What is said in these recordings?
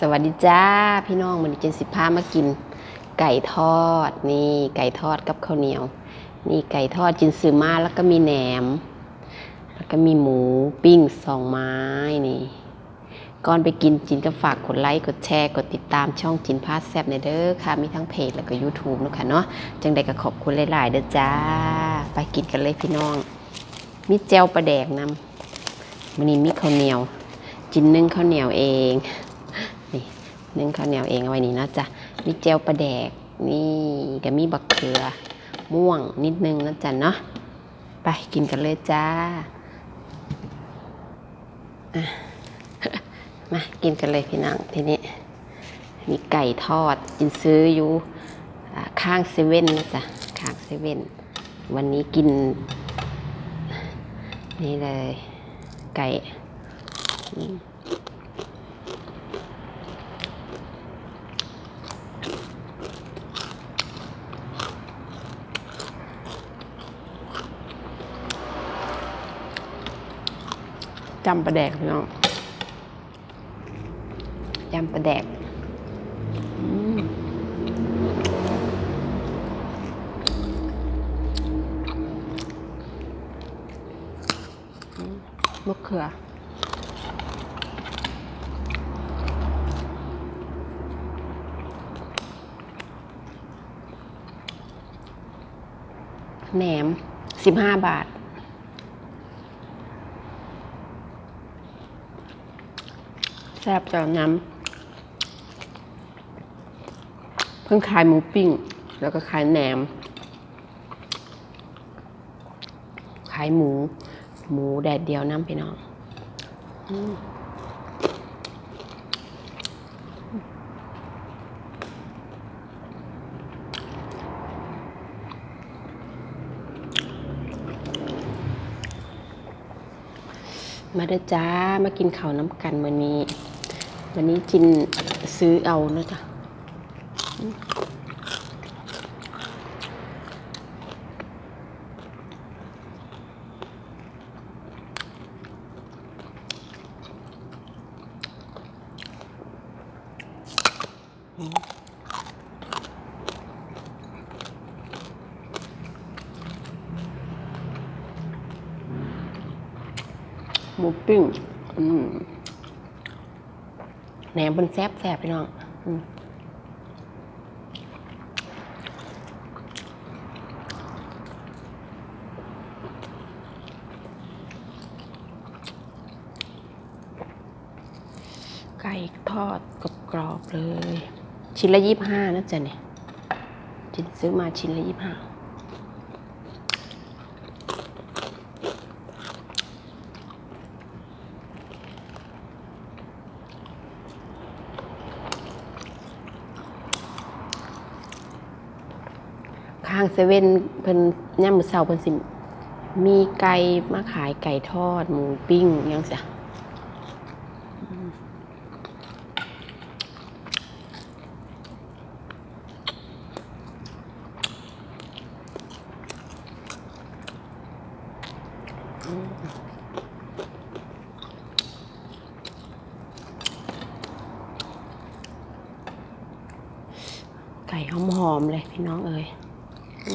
สวัสดีจ้าพี่น้องมันเจนสิบห้ามากิน ไก่ทอดนี่ไก่ทอดกับข้าวเหนียว นี่ไก่ทอดจินซือมาแล้วก็มีแหนม แล้วก็มีหมูปิ้งสองไม้นี่ก่อนไปกินจินก็ฝากกดไลค์กดแชร์ กดติดตามช่องจินพาสแซบในเด้อค่ะ มีทั้งเพจแล้วก็ YouTube นะค่ะเนาะจังใดก็ขอบคุณหลาย ๆ เด้อจ้า ไปกินกันเลยพี่น้อง มีแจวปลาแดกนำมันนี้มีข้าวเหนียว จินนึ่งข้าวเหนียวเอง นึ่งข้าวเหนียวเองเอาไว้นี่นะจ๊ะมีเจลปลาแดกนี่ก็มีบักเขือม่วงนิดนึงนะจ๊ะเนาะไปกินกันเลยจ้ามากินกันเลยพี่น้องทีนี้ มีไก่ทอดกินซื้ออยู่ข้างเซเว่นนะจ๊ะข้างเซเว่นวันนี้กิน นี่เลยไก่ จำปลาแดกพี่น้องจำปลาแดกมอืมมะเขือแหนมสิบห้าบาท แซ่บจากน้ำเพิ่งขายหมูปิ้ง แล้วก็ขายแหนม ขายหมู หมูแดดเดียวน้ำพี่น้องมมาเด้อจ้า มากินข้าวน้ำกันวันนี้ วันนี้จินซื้อเอานะจ๊ะอืมหมูปิ้งอืม แหนมเป็นแซ่บแซ่บพี่น้องอืมไก่ทอดกรอบๆเลย ชิ้นละยี่ห้านะจ๊ะเนี่ยจินซื้อมาชิ้นละยี่ห้า ข้างเซเว่นเพิ่นย่ามมื้อเช้าเพิ่นสิ มีไก่มาขายไก่ทอด หมูปิ้งยังจ้ะอืมอืมไก่หอมๆเลยพี่น้องเอ้ย แ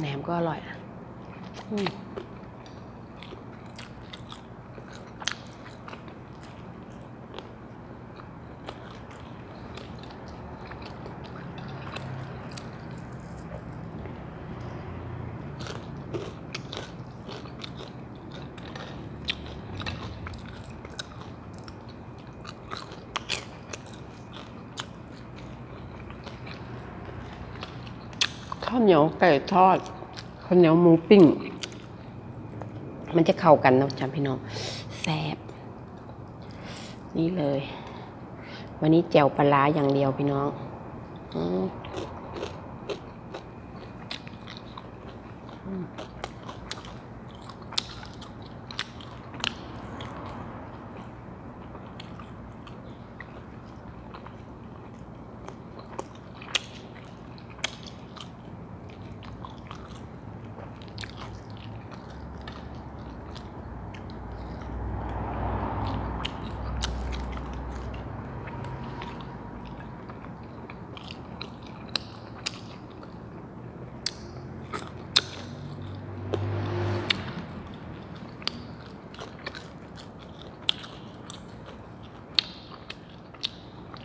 หนมก็อร่อยนะ ข้าวเหนียวไก่ทอดข้าวเหนียวหมูปิ้ง มันจะเข้ากันเนาะจำพี่น้องแซ่บนี่เลย วันนี้แจ่วปลาร้าอย่างเดียวพี่น้องอืม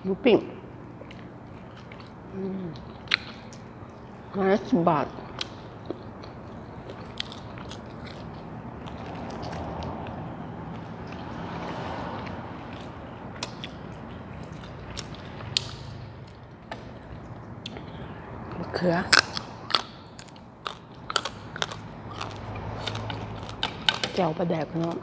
หมูปิ้งอืมาสิบบาทมะเขือแจ่วปลาแดกเนาะ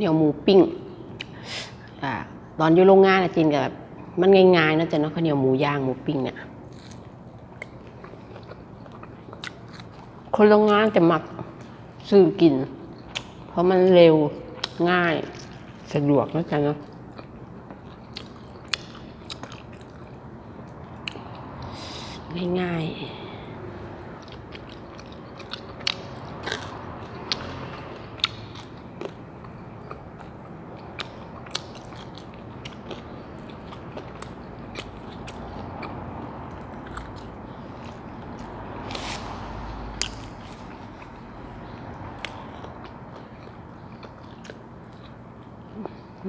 เหนียวหมูปิ้งอ่าตอนอยู่โรงงานอะจินกับแบบมันง่ายๆนะจ๊ะเนาะข้าวเหนียวหมูย่างหมูปิ้งเนี่ยคนโรงงานจะมักซื้อกิน เพราะมันเร็วง่ายสะดวกนะจ๊ะเนาะง่ายๆ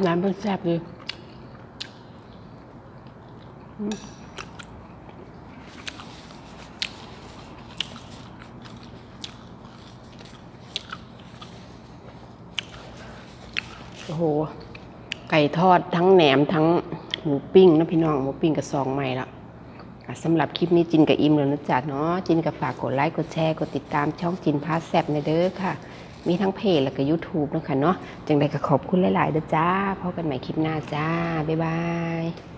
น้ำมันแซ่บเลยโอ้โห ไก่ทอดทั้งแหนมทั้งหมูปิ้งนะพี่น้องหมูปิ้งกับซองใหม่ละอะสำหรับคลิปนี้จินกับอิมแล้วนะจ๊ะเนาะจินกับฝากกดไลค์กดแชร์กดติดตามช่องจินพาแซบในเด้อค่ะ มีทั้งเพจแล้วก็ YouTube นะคะเนาะจังใดก็ขอบคุณหลายๆเด้อจ้าพบกันใหม่คลิปหน้าจ้า บ๊ายบาย